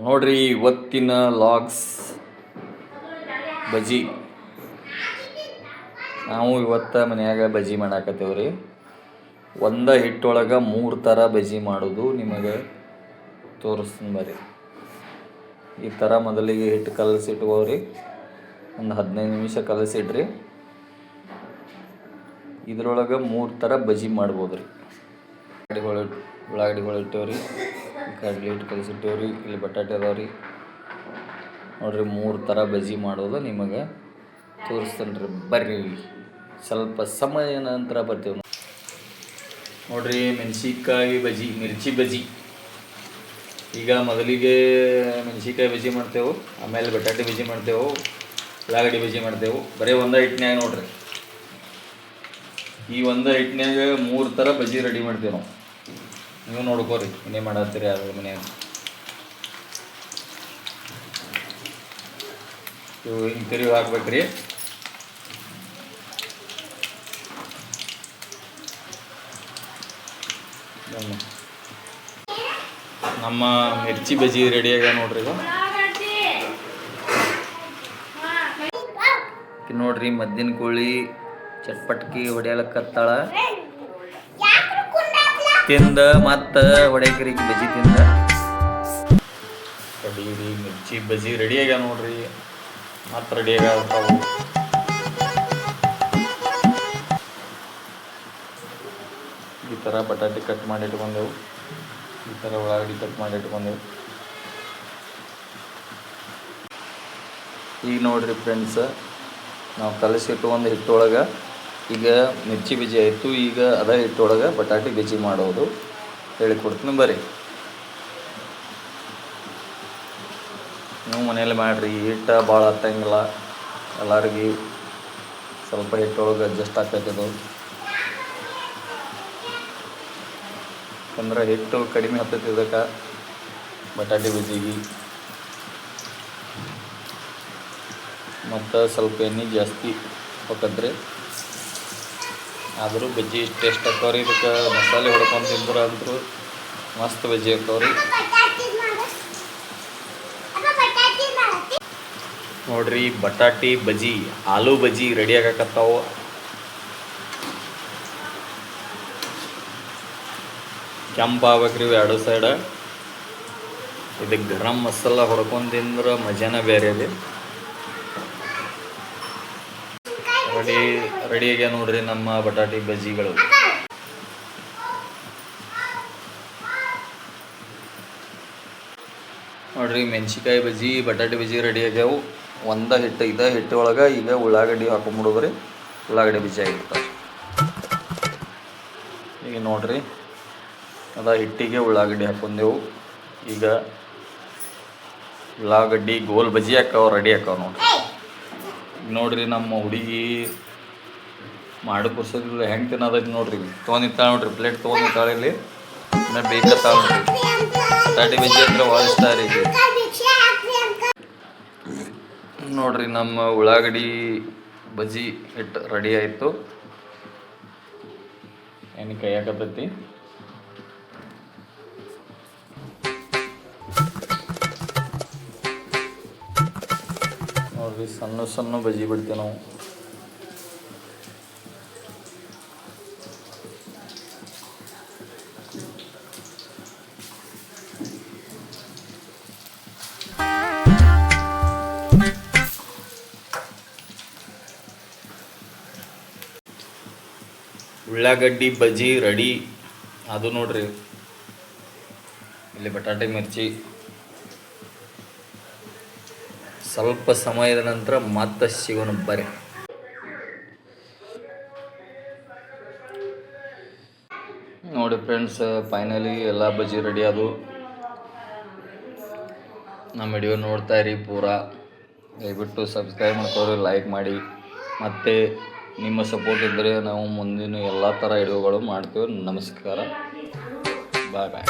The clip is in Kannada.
ನೋಡ್ರಿ ಇವತ್ತಿನ ಲಾಗ್ಸ್ ಬಜಿ. ನಾವು ಇವತ್ತು ಮನ್ಯಾಗ ಬಜಿ ಮಾಡಾಕತ್ತೇವ್ರಿ. ಒಂದ ಹಿಟ್ಟೊಳಗೆ ಮೂರು ಥರ ಬಜಿ ಮಾಡೋದು ನಿಮಗೆ ತೋರಿಸ್ತೀನಿ ಬರ್ರಿ. ಈ ಥರ ಮೊದಲಿಗೆ ಹಿಟ್ಟು ಕಲಸಿಟ್ಕೋರಿ. ಒಂದು ಹದಿನೈದು ನಿಮಿಷ ಕಲಸಿಡ್ರಿ ಇದ್ರೊಳಗೆ ಮೂರು ಥರ ಬಜಿ ಮಾಡ್ಬೋದು ರೀ ಉಳ್ಳಾಗಡ್ಡಿಗಳು ಉಳ್ಳಾಗಡ್ಡಿಗಳು ಇಟ್ಟೇವ್ರಿ. ಕಡ್ಲಿ ಕಲಿಸಿಟ್ಟೇವೆ ಕಲಸಿಟ್ಟೇವ್ರಿ, ಇಲ್ಲಿ ಬಟಾಟೆ ಅದಾವೆ ರೀ ನೋಡಿರಿ, ಮೂರು ಥರ ಬಜಿ ಮಾಡೋದು ನಿಮಗೆ ತೋರಿಸ್ತೇನೆ ರೀ ಬರ್ರಿ ಸ್ವಲ್ಪ ಸಮಯ ನಂತರ ಬರ್ತೇವೆ ನೋಡಿರಿ. ನೋಡ್ರಿ, ಮೆಣಸಿನ್ಕಾಯಿ ಬಜಿ ಮಿರ್ಚಿ ಬಜಿ ಈಗ ಮೊದಲಿಗೆ ಮೆಣಸಿನ್ಕಾಯಿ ಬಜಿ ಮಾಡ್ತೇವೆ, ಆಮೇಲೆ ಬಟಾಟೆ ಬಜಿ ಮಾಡ್ತೇವೆ, ಉಳ್ಳಾಗಡ್ಡಿ ಬಜಿ ಮಾಡ್ತೇವೆ. ಬರೀ ಒಂದೇ ಹಿಟ್ಟಿನಾಗ ನೋಡ್ರಿ. ಈ ಒಂದು ಹಿಟ್ಟಿನಾಗ ಮೂರು ಥರ ಬಜ್ಜಿ ರೆಡಿ ಮಾಡ್ತೇವೆ ನಾವು. ನೀವು ನೋಡ್ಕೋರಿ ಮನೆ ಮಾಡತ್ತೀರಿ ಅದ್ರ ಮನ್ಯಾಗ ಇವು ಹಿಂಗೆ ತಿರುಗಿ ಹಾಕ್ಬೇಕ್ರಿ ನಮ್ಮ- ಮಿರ್ಚಿ ಬಜಿ ರೆಡಿ ಆಗ್ಯಾವ ನೋಡ್ರಿ ಈಕಿ ನೋಡ್ರಿ ಮದ್ದಿನ ಕೋಳಿ ಚಟ್ಪಟ್ಕಿ ಹೊಡಿಯಲಕ್ಕತ್ತಾಳ ತಿಂದ ಮತ್ತ ಹೊಡ್ಯಾಕ್ರಿ ಈಕಿ ಬಜಿ ತಿಂದ ಕಡೀರಿ ಮಿರ್ಚಿ ಬಜಿ ರೆಡಿ ಆಗ್ಯಾವ ನೋಡ್ರಿ. ಮತ್ತೆ ರೆಡಿ ಆಗ್ಯಾವ ಈ ಥರ ಬಟಾಟೆ ಕಟ್ ಮಾಡಿ ಇಟ್ಕೊಂಡೆವು. ಈ ಥರ ಉಳ್ಳಾಗಡ್ಡಿ ಕಟ್ ಮಾಡಿ ಇಟ್ಕೊಂಡೆವು. ಈಗ ನೋಡ್ರಿ ಫ್ರೆಂಡ್ಸ್ ನಾವು ಕಲಸಿಟ್ಟು ಒಂದು ಹಿಟ್ಟೊಳಗೆ ಈಗ ಮಿರ್ಚಿ ಬೀಜ ಆಯಿತು, ಈಗ ಅದ ಹಿಟ್ಟೊಳಗೆ ಬಟಾಟೆ ಬೀಜಿ ಮಾಡೋದು. ಹೇಳಿಕೊಡ್ತೀನಿ ಬರ್ರಿ. ನೀವು ಮನೇಲಿ ಮಾಡಿರಿ, ಹಿಟ್ಟ ಭಾಳ ಹತ್ತಂಗಿಲ್ಲ. ಎಲ್ಲರಿಗೆ ಸ್ವಲ್ಪ ಹಿಟ್ಟೊಳಗೆ ಅಡ್ಜಸ್ಟ್ ಆಗ್ತೈತದು ಅಂದ್ರೆ ಹಿಟ್ಟು ಕಡಿಮೆ ಹತ್ತೈತಿ ಇದಕ್ಕೆ ಬಟಾಟೆ ಬೀಜಿಗೆ. ಮತ್ತು ಸ್ವಲ್ಪ ಎಣ್ಣೆ ಜಾಸ್ತಿ ಹಾಕದ್ರಿ ಆದರೂ ಬಜ್ಜಿ ಟೇಸ್ಟ್ ಹಾಕವ್ರಿ ಇದಕ್ಕೆ ಮಸಾಲೆ ಹೊಡ್ಕೊಂಡು ತಿಂದ್ರೆ ಅಂದರು ಮಸ್ತ್ ಬಜ್ಜಿ ಹಾಕವ್ರಿ ನೋಡ್ರಿ, ಬಟಾಟಿ ಬಜ್ಜಿ, ಆಲೂ ಬಜ್ಜಿ ರೆಡಿ ಆಗಾಕತ್ತಾವು. ಕೆಂಪು ಆಗ್ಬೇಕ್ರಿ ಇವು ಎರಡು ಸೈಡ ಇದಕ್ಕೆ ಗರಂ ಮಸಾಲ ಹೊಡ್ಕೊಂಡು ತಿಂದ್ರೆ ಮಜಾನೇ ಬೇರೆ ಇದೆ ರೆಡಿ ರೆಡಿ ಆಗ್ಯಾವ ನೋಡ್ರಿ ನಮ್ಮ ಬಟಾಟಿ ಬಜ್ಜಿಗಳು. ನೋಡ್ರಿ ಮೆಣಸಿಕಾಯಿ ಬಜ್ಜಿ, ಬಟಾಟಿ ಬಜ್ಜಿ ರೆಡಿ ಆಗ್ಯಾವು. ಒಂದ ಹಿಟ್ಟು ಇದ ಹಿಟ್ಟು ಒಳಗೆ ಈಗ ಉಳ್ಳಾಗಡ್ಡಿ ಹಾಕೊಂಡ್ಬಿಡೋದ್ರಿ ಉಳ್ಳಾಗಡ್ಡಿ ಬಜ್ಜಿ ಆಗಿರ್ತಾವೆ. ಈಗ ನೋಡ್ರಿ, ಅದ ಹಿಟ್ಟಿಗೆ ಉಳ್ಳಾಗಡ್ಡಿ ಹಾಕೊಂಡೆವು. ಈಗ ಉಳ್ಳಾಗಡ್ಡಿ ಗೋಲ್ ಬಜ್ಜಿ ಹಾಕಾವ, ರೆಡಿ ಹಾಕಾವ ನೋಡ್ರಿ. ನೋಡ್ರಿ ನಮ್ಮ ಹುಡುಗಿ ಮಾಡಿ ಕುರ್ಸೋದಿಲ್ಲ ಹೆಂಗೆ ತಿನ್ನೋದೈತಿ ನೋಡ್ರಿ. ತೊಗೊಂಡಿರ್ತಾಳೆ ನೋಡ್ರಿ ಪ್ಲೇಟ್ ತೊಗೊಂಡಿರ್ತಾಳೆ ಇಲ್ಲಿ. ಇನ್ನೂ ಬೇಕತ್ತಾಳ ನೋಡ್ರಿ. ತರ್ಟಿ ಬಜ್ಜಿ ಅಂದ್ರೆ ಭಾಳ ರೀ ನೋಡ್ರಿ ನಮ್ಮ ಉಳ್ಳಾಗಡ್ಡಿ ಬಜ್ಜಿ ಹಿಟ್ಟು ರೆಡಿ ಆಯಿತು. ಏನು ಕೈ ಸಣ್ಣ ಸಣ್ಣ ಬಜಿ ಬಿಡ್ತೇವೆ ನಾವು ಉಳ್ಳಾಗಡ್ಡಿ ಬಜಿ ರೆಡಿ. ಅದು ನೋಡ್ರಿ. ಇಲ್ಲಿ ಬಟಾಟೆ ಮಿರ್ಚಿ. ಸ್ವಲ್ಪ ಸಮಯದ ನಂತರ ಮತ್ತೆ ಸಿಗೋಣ ಬರ್ರಿ. ನೋಡಿ ಫ್ರೆಂಡ್ಸ್ ಫೈನಲಿ ಎಲ್ಲ ಬಜ್ಜಿ ರೆಡಿ ಅದು ನಮ್ಮ ವಿಡಿಯೋ ನೋಡ್ತಾ ಇರಿ ಪೂರಾ. ದಯವಿಟ್ಟು ಸಬ್ಸ್ಕ್ರೈಬ್ ಮಾಡ್ಕೊರಿ ಲೈಕ್ ಮಾಡಿ. ಮತ್ತು ನಿಮ್ಮ ಸಪೋರ್ಟ್ ಇದ್ದರೆ ನಾವು ಮುಂದಿನ ಎಲ್ಲ ಥರ ವಿಡಿಯೋಗಳು ಮಾಡ್ತೀವಿ. ನಮಸ್ಕಾರ. ಬಾಯ್ ಬಾಯ್